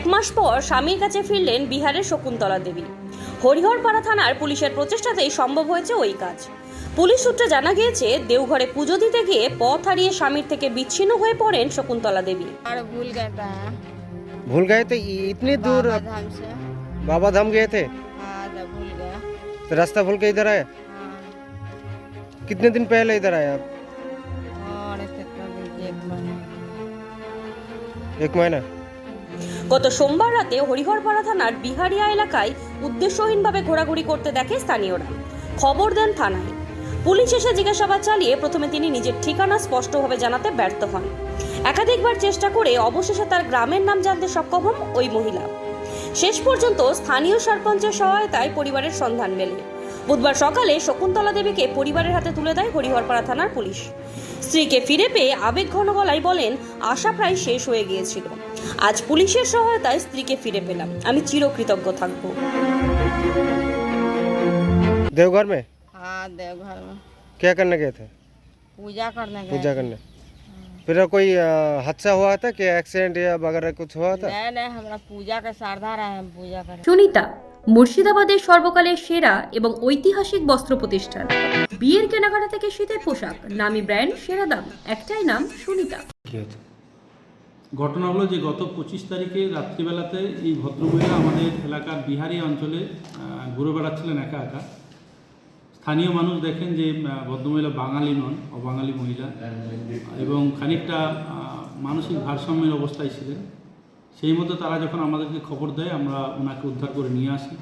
মাস পর স্বামীর কাছে ফিরলেন বিহারের শকুন্তলা দেবী হরিহরপাড়া থানার পুলিশের প্রচেষ্টাতেই সম্ভব হয়েছে ওই কাজ পুলিশ সূত্রে জানা গিয়েছে দেওঘরে পুজো দিতে গিয়ে পথ হারিয়ে স্বামীর থেকে বিচ্ছিন্ন হয়ে পড়েন শকুন্তলা দেবী और भूल गए था भूल गए थे इ- इतनी दूर बाबा धाम से बाबा धाम गए थे हाँ तो भूल गया तो रास्ता भूल के इधर आए हाँ कितने दिन पहले इधर आए आप और कितना दिन की एक महीना एक महीना গত সোমবার রাতে হরিহরপাড়া থানার বিহারিয়া এলাকায় উদ্দেশ্যহীনভাবে ঘোরাঘুরি করতে দেখে স্থানীয়রা। খবর দেন থানায়। পুলিশ এসে জিজ্ঞাসাবাদ চালিয়ে প্রথমে তিনি নিজের ঠিকানা স্পষ্টভাবে জানাতে ব্যর্থ হন। একাধিকবার চেষ্টা করে অবশেষে তার গ্রামের নাম জানতে সক্ষম হন ওই মহিলা। শেষ পর্যন্ত স্থানীয় সরপঞ্চের সহায়তায় পরিবারের সন্ধান মেলে। বুধবার সকালে শকুন্তলা দেবীকে পরিবারের হাতে তুলে দেয় হরিহরপাড়া থানার পুলিশ স্ত্রীকে ফিরে পেয়ে আবেগঘন গলায় বলেন আশা প্রায় শেষ হয়ে গিয়েছিল আজ পুলিশের সহায়তায় স্ত্রীকে ফিরে পেলাম আমি চিরকৃতজ্ঞ থাকবো देवघर में हाँ देवघर में क्या करने गए थे पूजा करने गए पूजा करने फिर कोई अ, हादसा हुआ था कि एक्सीडेंट या वगैरह कुछ हुआ था नहीं नहीं हमारा पूजा का श्रद्धा रहे हम पूजा करें সুনিতা মুর্শিদাবাদের সর্বকালের সেরা এবং ঐতিহাসিক বস্ত্র প্রতিষ্ঠান। বিয়ের কেনাকাটা থেকে শীতের পোশাক, নামি ব্র্যান্ড, সেরা দাম, একটাই নাম সুনিতা। ঘটনা হলো যে গত পঁচিশ তারিখে রাত্রিবেলাতে এই ভদ্রমহিলা আমাদের এলাকার বিহারি অঞ্চলে ঘুরে বেড়াচ্ছিলেন একা একা। স্থানীয় মানুষ দেখেন যে ভদ্রমহিলা বাঙালি নন, অবাঙালি মহিলা। এবং খানিকটা মানসিক ভারসাম্যের অবস্থায় ছিলেন। সেই মতো তারা যখন আমাদেরকে খবর দেয়, আমরা ওনাকে উদ্ধার করে নিয়ে আসি।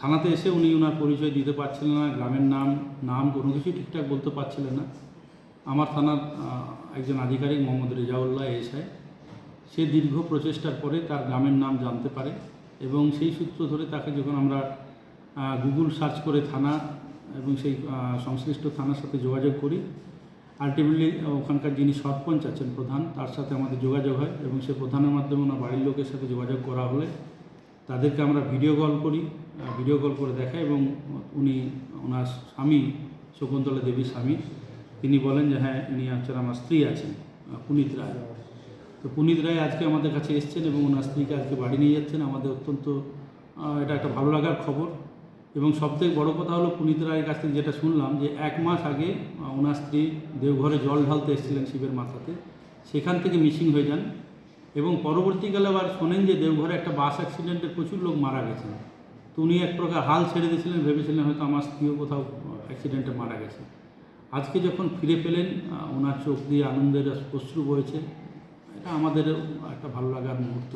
থানাতে এসে উনি ওনার পরিচয় দিতে পারছিলেন না, গ্রামের নাম নাম কোনো কিছুই ঠিকঠাক বলতে পারছিলেন না। আমার থানার একজন আধিকারিক মোহাম্মদ রেজাউল্লাহ এসআই, সে দীর্ঘ প্রচেষ্টার পরে তার গ্রামের নাম জানতে পারে এবং সেই সূত্র ধরে তাকে যখন আমরা গুগল সার্চ করে থানা এবং সেই সংশ্লিষ্ট থানার সাথে যোগাযোগ করি আলটিমেটলি ওখানকার যিনি সরপঞ্চ আছেন প্রধান, তার সাথে আমাদের যোগাযোগ হয় এবং সে প্রধানের মাধ্যমে ওনার বাড়ির লোকের সাথে যোগাযোগ করা হলে তাদেরকে আমরা ভিডিও কল করি ভিডিও কল করে দেখাই এবং উনি, ওনার স্বামী, শকুন্তলা দেবীর স্বামী, তিনি বলেন যে হ্যাঁ ইনি হচ্ছেন আমার স্ত্রী আছেন পুনিত রায়। তো পুনিত রায় আজকে আমাদের কাছে এসছেন এবং ওনার স্ত্রীকে আজকে বাড়ি নিয়ে যাচ্ছেন। আমাদের অত্যন্ত এটা একটা ভালো লাগার খবর এবং সবথেকে বড় কথা হলো পুনিত রায়ের কাছ থেকে যেটা শুনলাম যে, এক মাস আগে ওনার স্ত্রী দেওঘরে জল ঢালতে এসেছিলেন শিবের মাথাতে। সেখান থেকে মিসিং হয়ে যান এবং পরবর্তীকালে আবার শোনেন যে দেওঘরে একটা বাস অ্যাক্সিডেন্টে প্রচুর লোক মারা গেছেন। তো উনি এক প্রকার হাল ছেড়ে দিয়েছিলেন, ভেবেছিলেন হয়তো আমার স্ত্রীও কোথাও অ্যাক্সিডেন্টে মারা গেছে। আজকে যখন ফিরে পেলেন ওনার চোখ দিয়ে আনন্দের অশ্রু বয়েছে এটা আমাদের একটা ভালো লাগার মুহূর্ত।